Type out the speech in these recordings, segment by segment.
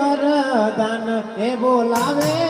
વરદાન એ બોલાવે.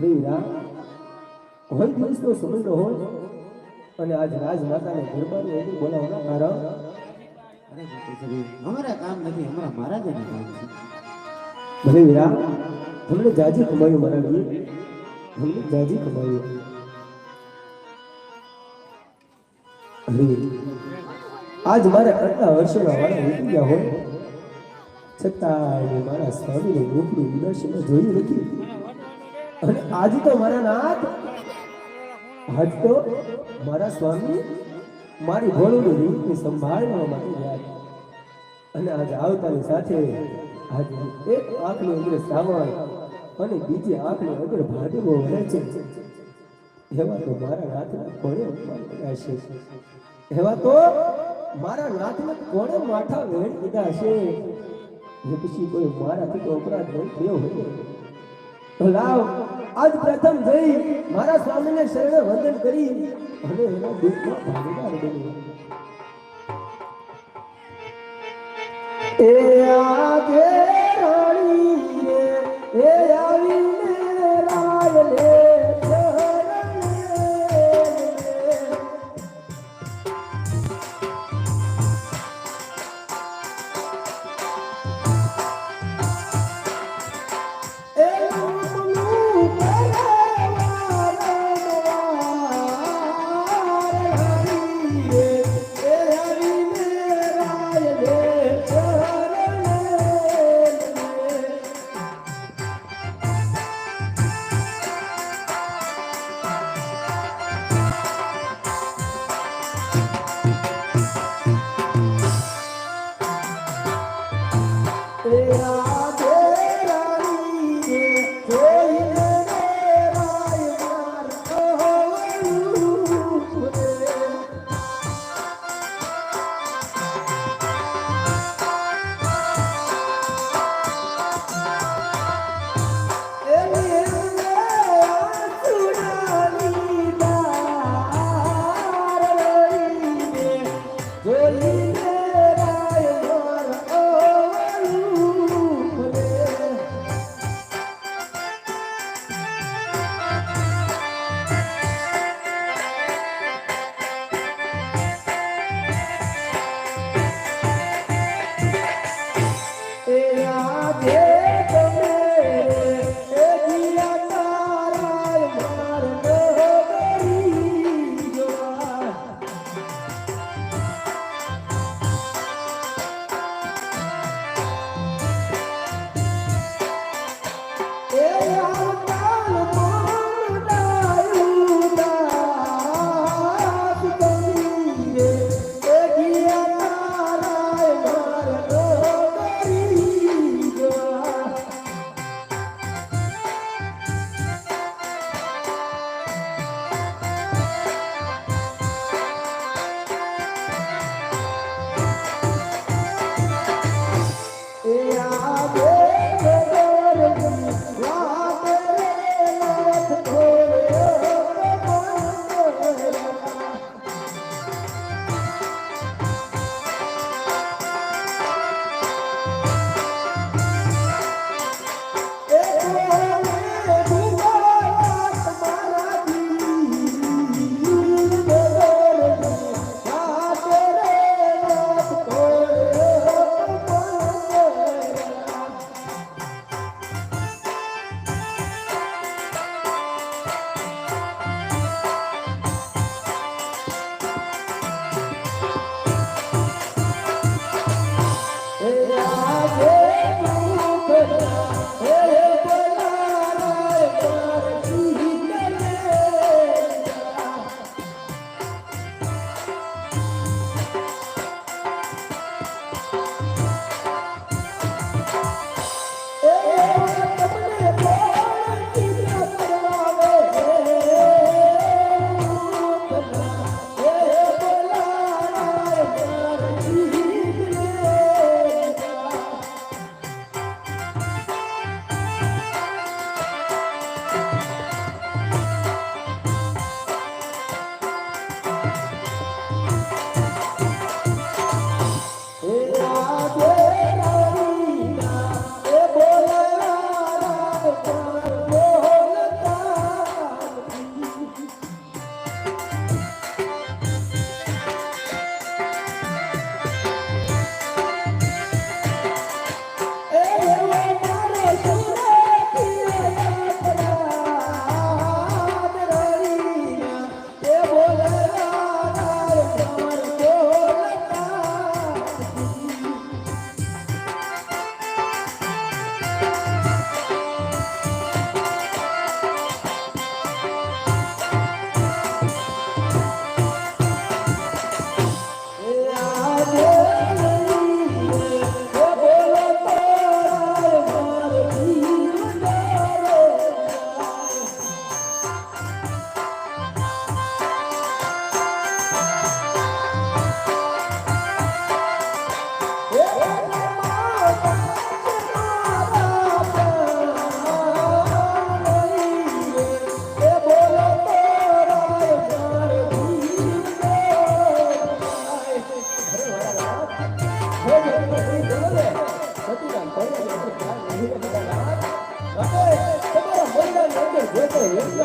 વીરા કોઈ દિવસનો સમય હોય અને આજ રાજમાતાને ગરબાની એની બોલાવના કારણ અરે અમારા કામ નથી અમારા મહારાજાના કામ છે. ભલે વીરા તમને જાજી કમાયું મારા વીર. તમને જાજી કમાયું. આજ મારે આટલા વર્ષોના વાળા વીતી ગયા હોય. છતાં મારા સ્વામીને રૂપનું દર્શન જોયું નથી. અને આજ તો મારા નાથ, આજ તો મારા સ્વામી મારી ભોળુની રૂપની સંભાળવા માટે ગયા અને આજ આવતાની સાથે આજ એક આંખની અંદર શ્રાવણ અને બીજી આંખની અંદર ભાડીઓ વળે છે. એવા તો મારા નાથના કોણે ઉપમાન કર્યા છે? એવા તો મારા નાથને કોણે માથા વેણ દીધા છે? પછી કોઈ મારાથી તો અપરાધ નહીં થયો હોય. તો લાવ, આજ પ્રથમ જઈ મારા સ્વામીને શરણે વંદન કરી અને એના દુઃખમાં ભાગીદાર બની એ આગે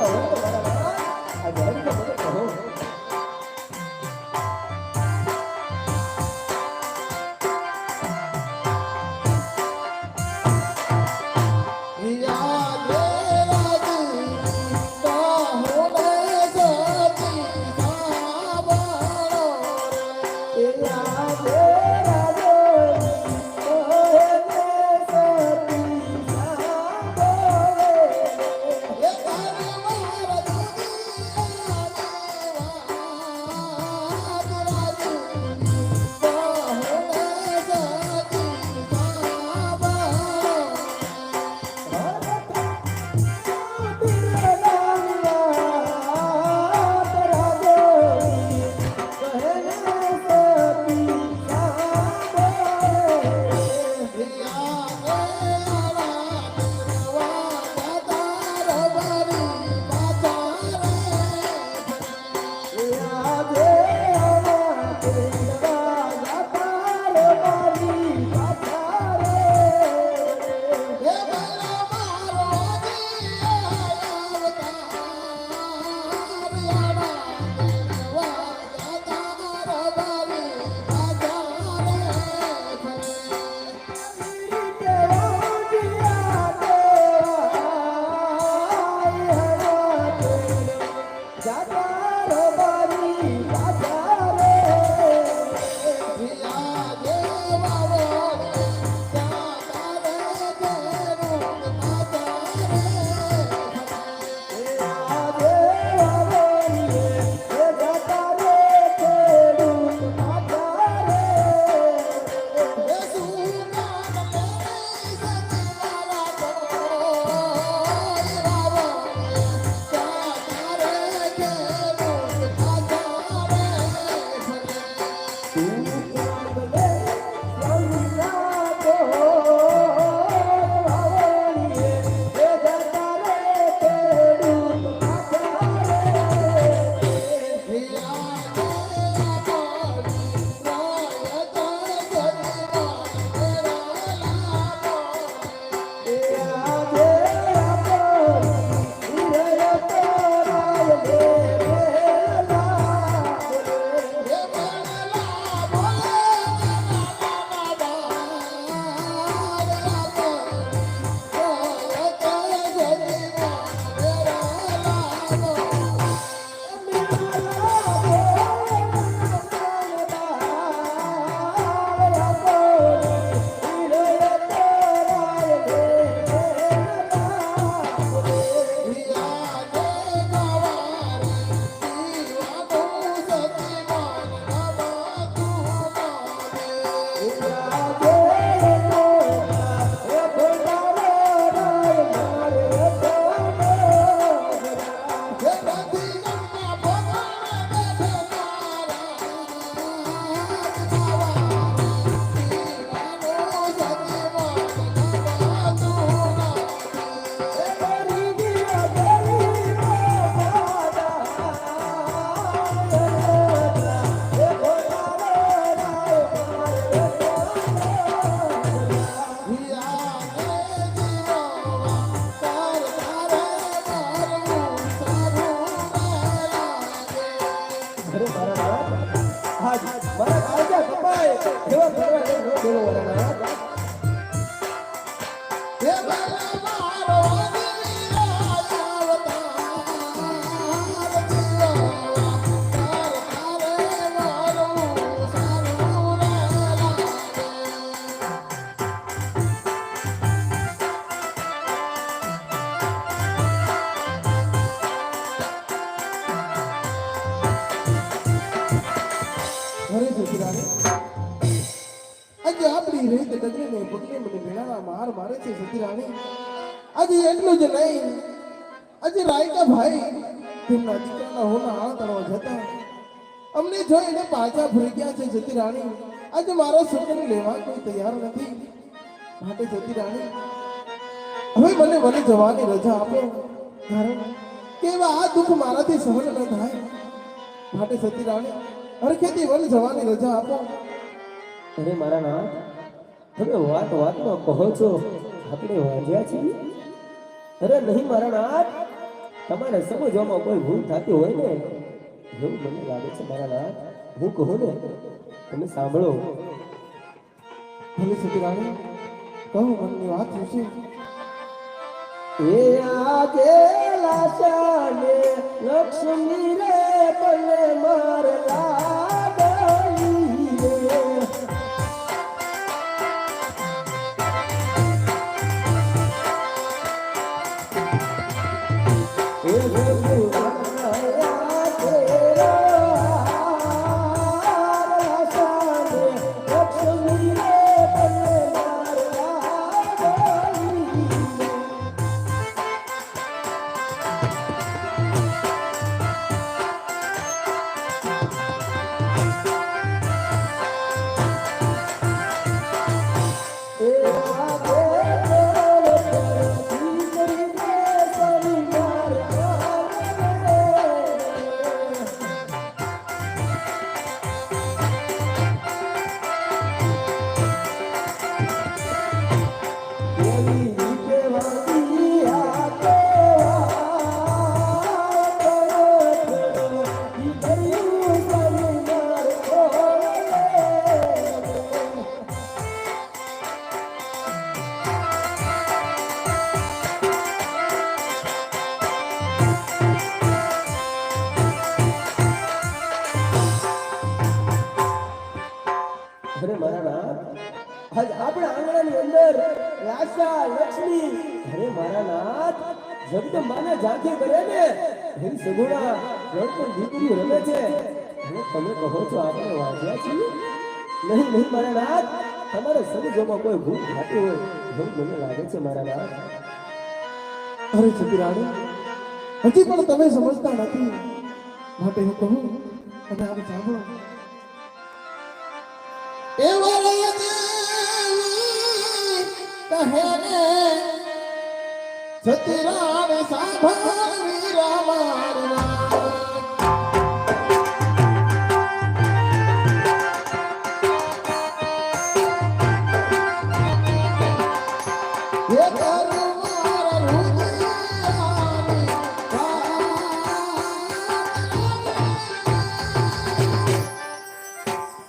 요 તેમના દીકરાના હોના જતા. પાછા ફરી ગયા છે સતીરાણી આજે મારા સુખને લેવા કોઈ તૈયાર નથી. માટે સતીરાણી હવે મને મને જવાની રજા આપો. કારણ કે આ દુઃખ મારાથી સહન ન થાય. માટે સતીરાણી હરખેથી વન જવાની રજા આપો. અરે મારા ના તમે વાત વાતમાં કહો છો. આપણે વાંજ્યા છીએ? અરે નહીં મારા નાથ તમારે સમજવામાં કોઈ ભૂલ થતી હોય ને એવું મને લાગે છે મારા નાથ હું કહું ને તમે સાંભળો. ભલે સતીરાણી કહું મનની વાત શું છે એ આજે લાશાને લક્ષ્મી રે બને માર અરે મારા નાથ આજ આપણા આંગણાની અંદર રાશા લક્ષ્મી અરે મારા નાથ માને જાગે કરે ને. એની સગુણા રડતું દીકરી રમે છે. અને તમે કહો છો આપણે વાંચ્યા છીએ? નહીં નહીં મારા નાથ તમારે સમજવામાં કોઈ ભૂલ થતી હોય એવું મને લાગે છે મારા નાથ અરે સતીરાણી હજી પણ તમે સમજતા નથી. માટે હું કહું, તમે આપ સાંભળો. કહે ને સતીરાણી સાંભળવી રામા